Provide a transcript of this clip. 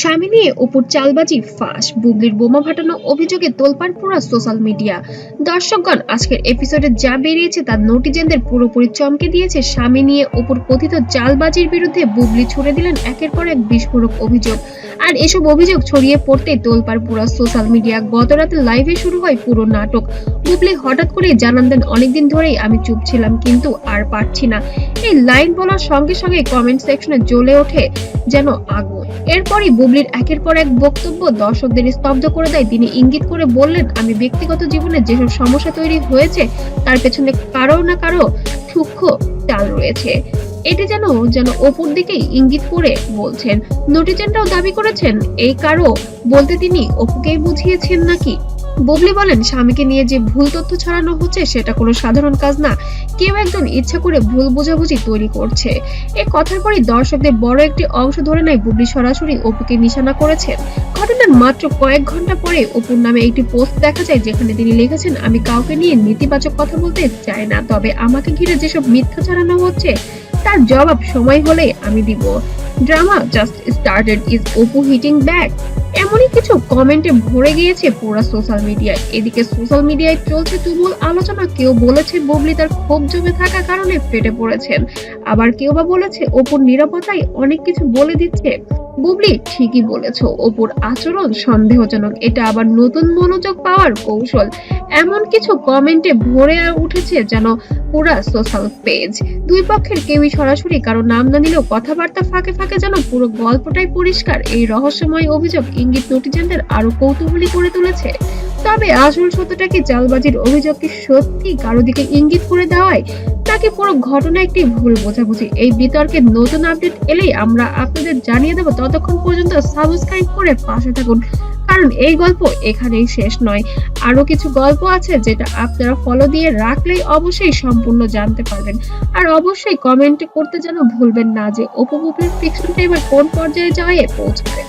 স্বামী নিয়ে অপুর চালবাজি, ফাঁস বুবলির বোমা ফাটানো অভিযোগে তোলপাড় পুরা সোশ্যাল মিডিয়া। দর্শকগণ, আজকের এপিসোডে যা বেরিয়েছে তা নোটিজেনদের পুরোপুরি চমকে দিয়েছে স্বামী নিয়ে অপুর কথিত চালবাজির বিরুদ্ধে বুবলি ছুড়ে দিলেন একের পর এক বিস্ফোরক অভিযোগ। আর এসব অভিযোগ ছড়িয়ে পড়তে তোলপাড় পুরা সোশ্যাল মিডিয়া গত রাতে লাইভে শুরু হয় পুরো নাটক। বুবলি হঠাৎ করে জানান দেন, অনেকদিন ধরেই আমি চুপ ছিলাম, কিন্তু আর পারছি না। এই লাইন বলার সঙ্গে সঙ্গে কমেন্ট সেকশনে জ্বলে ওঠে যেন আগুন। এরপরই বুবলির একের পর এক বক্তব্য দর্শকদের স্তব্ধ করে দেয়। তিনি ইঙ্গিত করে বললেন, আমি ব্যক্তিগত জীবনে যেসব সমস্যা তৈরি হয়েছে, তার পেছনে কারও না কারও সূক্ষ্ম চাল রয়েছে। এটি যেন যেন ওপর দিকেই ইঙ্গিত করে বলছেন। নোটিজেনরাও দাবি করেছেন, এই কারও বলতে তিনি অপুকেই বুঝিয়েছেন নাকি? বুবলি বলেন, স্বামীকে নিয়ে যে ভুল তথ্য ছড়ানো হচ্ছে সেটা কোনো সাধারণ কাজ না। কেউ একজন ইচ্ছা করে ভুল বোঝাবুঝি তৈরি করছে। এ কথার পরই দর্শকদের বড় একটি অংশ ধরে নেয় বুবলি সরাসরি অপুকে নিশানা করেছেন। ঘটনার মাত্র কয়েক ঘণ্টা পরে অপুর নামে একটি পোস্ট দেখা যায় যেখানে তিনি লিখেছেন, আমি কাউকে নিয়ে নেতিবাচক কথা বলতে চাই না, তবে আমাকে ঘিরে যেসব মিথ্যা ছড়ানো হচ্ছে, তার জবাব সময় হলে আমি দিব। Drama just started is Apu hitting back. এমনই কিছু কমেন্টে ভরে গিয়েছে পুরা সোশ্যাল মিডিয়ায় এদিকে সোশ্যাল মিডিয়ায় চলছে তুমুল আলোচনা। কেউ বলেছে ববলি তার ক্ষোভ জমে থাকা কারণে ফেটে পড়েছেন। আবার কেউ বা বলেছে অপুর নিরাপত্তায় অনেক কিছু বলে দিচ্ছে। বুবলি ঠিকই বলেছ, অপুর আচরণ সন্দেহজনক। এটা আবার নতুন মনোযোগ পাওয়ার কৌশল। এমন কিছু কমেন্টে ভরে উঠেছে যেন পুরা সোশ্যাল পেজ দুই পক্ষের কেউই সরাসরি কারও নাম না নিলেও কথাবার্তা ফাঁকে ফাঁকে যেন পুরো গল্পটাই পরিষ্কার। এই রহস্যময় অভিযোগ ইঙ্গিত নটিজেনদের আরও কৌতূহলী করে তুলেছে। তবে আসল সত্যটা কি চালবাজির অভিযোগ কি সত্যি কারও দিকে ইঙ্গিত করে দেওয়ায়, নাকি পুরো ঘটনা একটি ভুল বোঝাবুঝি? এই বিতর্কের নতুন আপডেট এলেই আমরা আপনাদের জানিয়ে দেবো ততক্ষণ পর্যন্ত সাবস্ক্রাইব করে পাশে থাকুন। কারণ এই গল্প এখানেই শেষ নয়। আরও কিছু গল্প আছে যেটা আপনারা ফলো দিয়ে রাখলেই অবশ্যই সম্পূর্ণ জানতে পারবেন। আর অবশ্যই কমেন্ট করতে যেন ভুলবেন না যে উপভোগের ফিকশনটা এবার কোন পর্যায়ে যায় পৌঁছবে।